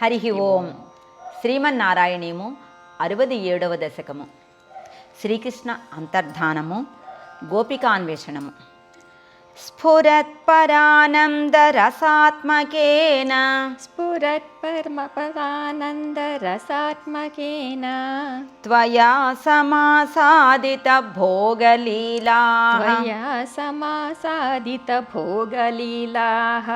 హరి ఓం శ్రీమన్నారాయణీయము అరవది ఏడవ దశకము శ్రీకృష్ణ అంతర్ధానము గోపికాన్వేషణము స్ఫురత్పరానందరసాత్మకేన स्फुरत्परमपरानन्दरसात्मकेन त्वया समासादितभोगलीला त्वया समासादितभोगलीलाः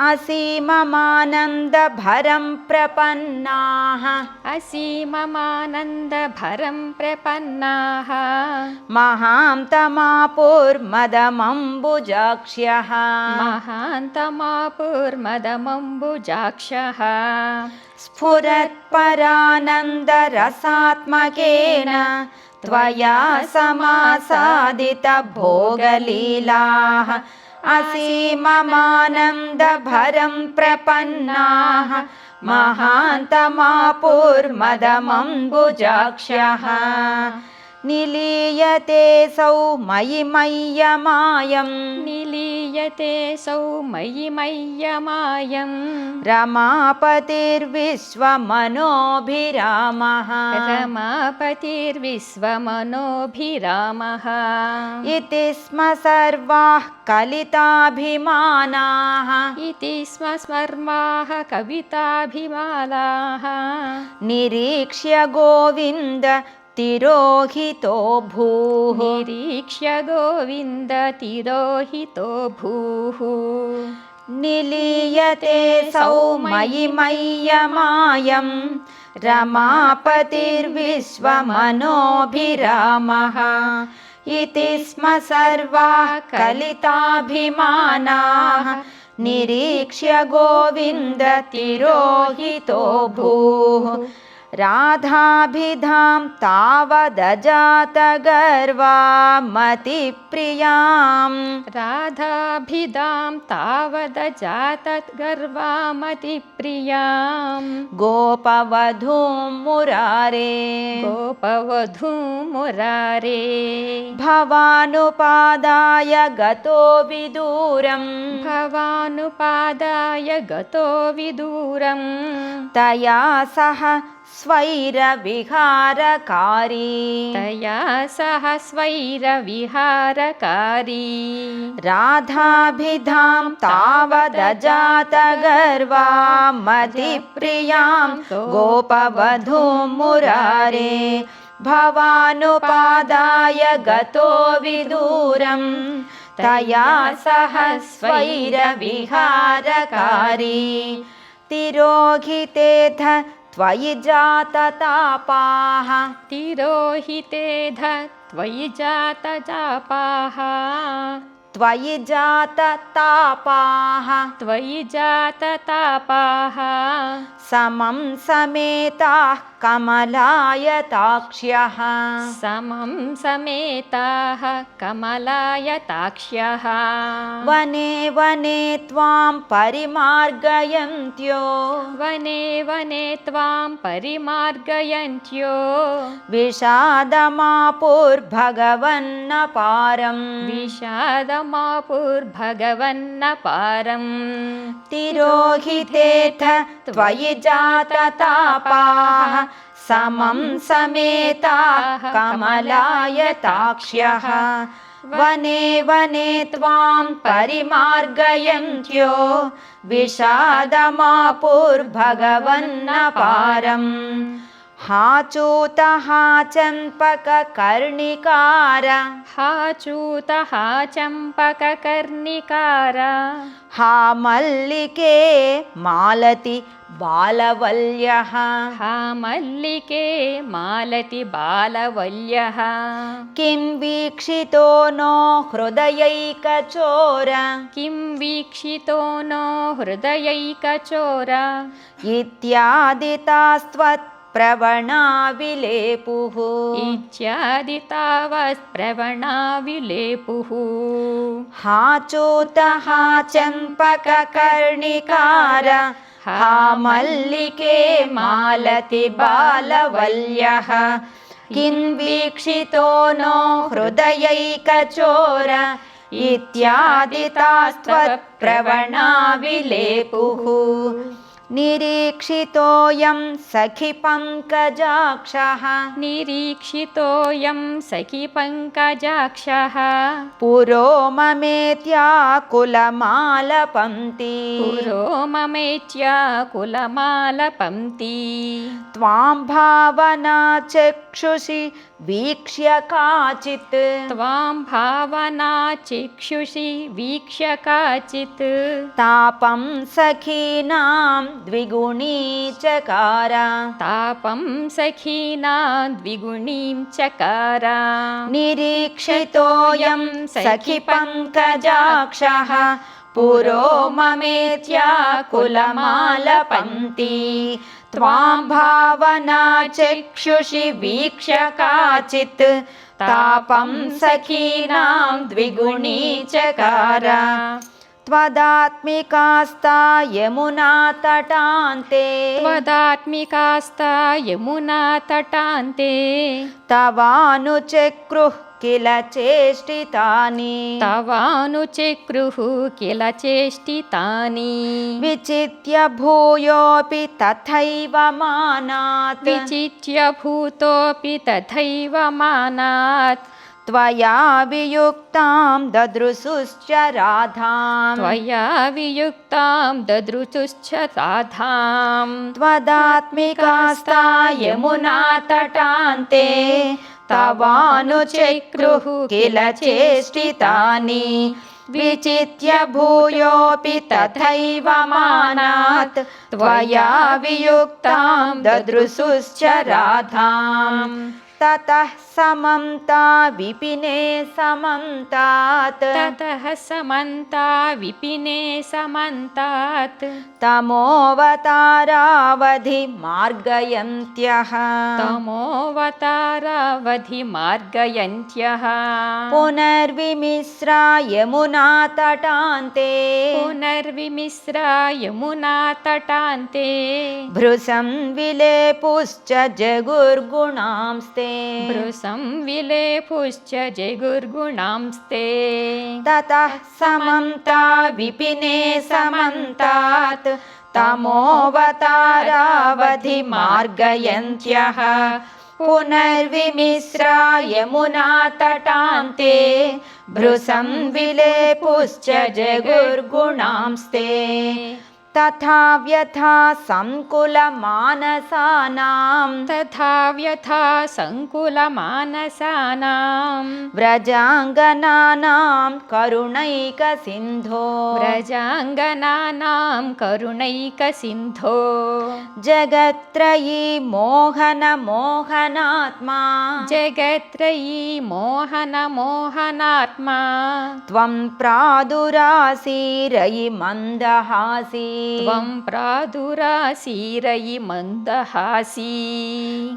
असीममानन्दभरं प्रपन्नाः। असीममानन्दभरं प्रपन्नाः। महां तमापुर्मदमम्बुजाक्ष्यः महान्तमापुर्मदमम्बुजाक्षः स्फुरत्परानन्दरसात्मकेन त्वया समासादितभोगलीलाः असीममानन्दभरं प्रपन्नाः महान्तमापुर्मदमम्बुजाक्ष्यः। निलीयते सौ मयि मय्यमायम्। निलीयते सौ मयि मय्यमायम् रमापतिर्विश्वमनोभिरामः रमापतिर्विश्वमनोभिरामः इति स्म सर्वाः कलिताभिमानाः। इति स्म स्मर्माः कविताभिमालाः निरीक्ष्य गोविन्द तिरोहितो भूः। निरीक्ष्य गोविन्दतिरोहितो भूः। निलीयते सौ मयि मय्यमायं रमापतिर्विश्वमनोभिरामः। इति स्म सर्वाः कलिताभिमानाः। निरीक्ष्य गोविन्द तिरोहितो भूः राधाभिधां तावदजातगर्वामतिप्रियाम्। राधाभिधां तावदजातगर्वामतिप्रियाम्। गोपवधूं मुरारे। गोपवधूं मुरारे। भवानुपादाय गतो विदूरम्। भवानुपादाय गतो विदूरम्। तया सह स्वैरविहारकारी। तया सह स्वैरविहारकारी। राधाभिधां तावदजातगर्वामतिप्रियां गोपवधूं मुरारे भवानुपादाय गतो विदूरम्। तया सह स्वैरविहारकारी। तिरोहितेऽथ त्वयि जाततापाः। तिरोहितेध त्वयि जातजापाः त्वयि जाततापाः त्वयि जाततापाः समं समेताः कमलायताक्ष्यः। समं समेताः कमलायताक्ष्यः। वने वने त्वां परिमार्गयन्त्यो। वने वने त्वां परिमार्गयन्त्यो। विषादमापुर्भगवन्नपारम् विषादमापुर्भगवन्नपारम् तिरोहितेऽथ त्वयि जाततापाः समं समेताः कमलायताक्ष्यः। वने वने त्वां परिमार्गयन्त्यो विषादमापुर्भगवन्नपारम् हाचूत हाचम्पककर्णिकार हाचूत हा चम्पककर्णिकार हा मल्लिके मालति बालवल्यः हा मल्लिके मालति बालवल्यः किं वीक्षितो नो हृदयैकचोर किं वीक्षितो नो हृदयैकचोर इत्यादितास्त्वत्प्रवणाविलेपुः इत्यादि तावत्प्रवणाविलेपुः हाचूत हा चम्पककर्णिकार हा मल्लिके मालति बालवल्यः। किं वीक्षितो नो हृदयैकचोर इत्यादितास्त्वत्प्रवणाविलेपुः निरीक्षितोऽयं सखि पङ्कजाक्षः। निरीक्षितोऽयं सखि पङ्कजाक्षः। पुरो ममेत्याकुलमालपन्ति पुरो ममेच्या कुलमालपङ्क्ति त्वां भावना चक्षुषि वीक्ष्य काचित्। त्वां भावना चिक्षुषि वीक्ष्य काचित्। तापं सखीनां द्विगुणी चकार। तापं सखीनां द्विगुणीं चकार। निरीक्षितोऽयं सखि पङ्कजाक्षः। पुरो ममेत्याकुलमालपन्ति त्वां भावना चक्षुषि वीक्ष्य काचित्। तापं सखीनां द्विगुणी चकार। त्वदात्मिकास्ता यमुना तटान्ते। त्वदात्मिकास्ता यमुना तटान्ते। तवानुचक्रुः किल चेष्टितानि। तवानुचक्रुः किल चेष्टितानि। विचित्य भूयोऽपि तथैव मानात्। विचित्य भूतोऽपि तथैव मानात्। त्वया वियुक्तां ददृशुश्च राधाम्। त्वया वियुक्तां ददृचुश्च राधां त्वदात्मिकास्ता यमुना तटान्ते तवानुचक्रुः किल चेष्टितानि? विचित्य भूयोऽपि तथैव मानात् त्वया वियुक्तां ददृशुश्च राधाम्। ततः समं ता विपिने समं तात समन्ता विपिने समन्तात्। तमोऽवतारावधि मार्गयन्त्यः। तमोऽवतारावधिमार्गयन्त्यः पुनर्विमिश्रा यमुना तटान्ते। पुनर्विमिश्रा यमुना तटान्ते। भृशं विलेपुश्च जगुर्गुणांस्ते। भृशं विलेपुश्च जगुर्गुणांस्ते ततः समन्ता विपिने समन्तात्। तमोऽवतारावधिमार्गयन्त्यः पुनर्विमिश्रा यमुना तटान्ते। भृशं विलेपुश्च जगुर्गुणांस्ते तथा व्यथा सङ्कुलमानसानां तथा व्यथा सङ्कुलमानसानां व्रजाङ्गनानां करुणैकसिन्धो। व्रजाङ्गनानां करुणैकसिन्धो। जगत्त्रयी मोहनमोहनात्मा। जगत्त्रयी मोहनमोहनात्मा। त्वं प्रादुरासीरयि मन्दहासी त्वं प्रादुरासीरयि मन्दहासी।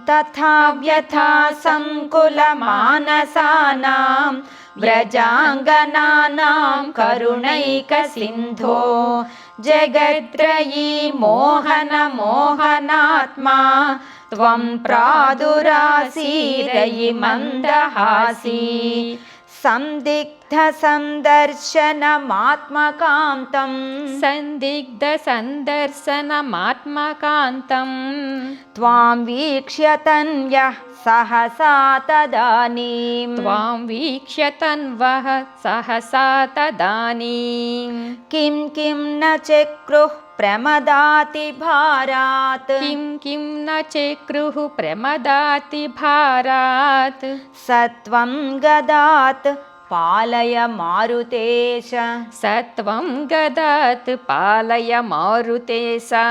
तथा व्यथा सङ्कुलमानसानां व्रजाङ्गनानां करुणैकसिन्धो। जगत्त्रयी मोहनमोहनात्मा त्वं प्रादुरासीरयि मन्दहासी सन्दिग्धसन्दर्शनमात्मकान्तम् सन्दिग्धसन्दर्शनमात्मकान्तं त्वां वीक्ष्य तन्यः सहसा तदानीं त्वां वीक्ष्य तन्वः सहसा तदानीं किं किं न चक्रुः प्रमदाति भारात्। किं किं न चक्रुः प्रमदाति भारात्। सत्वं गदात् पालय मारुतेश। सत्वं गदात् पालय मारुतेशा।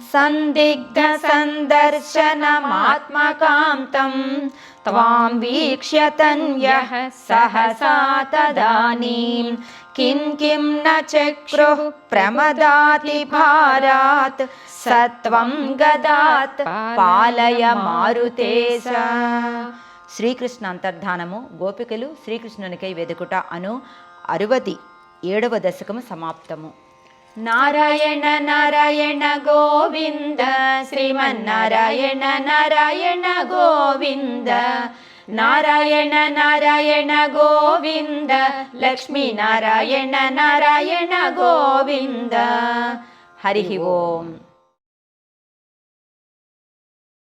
सन्दिग्धसन्दर्शनमात्मकान्तं त्वां वीक्ष्य तन्यः सहसा तदानीं किं किं न चक्रुः प्रमदाति भारात् सत्वं गदात् పాలయ మారుతేశ శ్రీకృష్ణ అంతర్ధానము గోపికలు శ్రీకృష్ణునికై వెదుకుట అను అరువది ఏడవ దశకము సమాప్తము నారాయణ నారాయణ గోవింద శ్రీమన్నారాయణ నారాయణ గోవింద ನಾರಾಯಣ ನಾರಾಯಣ ಗೋವಿಂದ ಲಕ್ಷ್ಮೀ ನಾರಾಯಣ ನಾರಾಯಣ ಗೋವಿಂದ. ಹರಿ ಓಂ.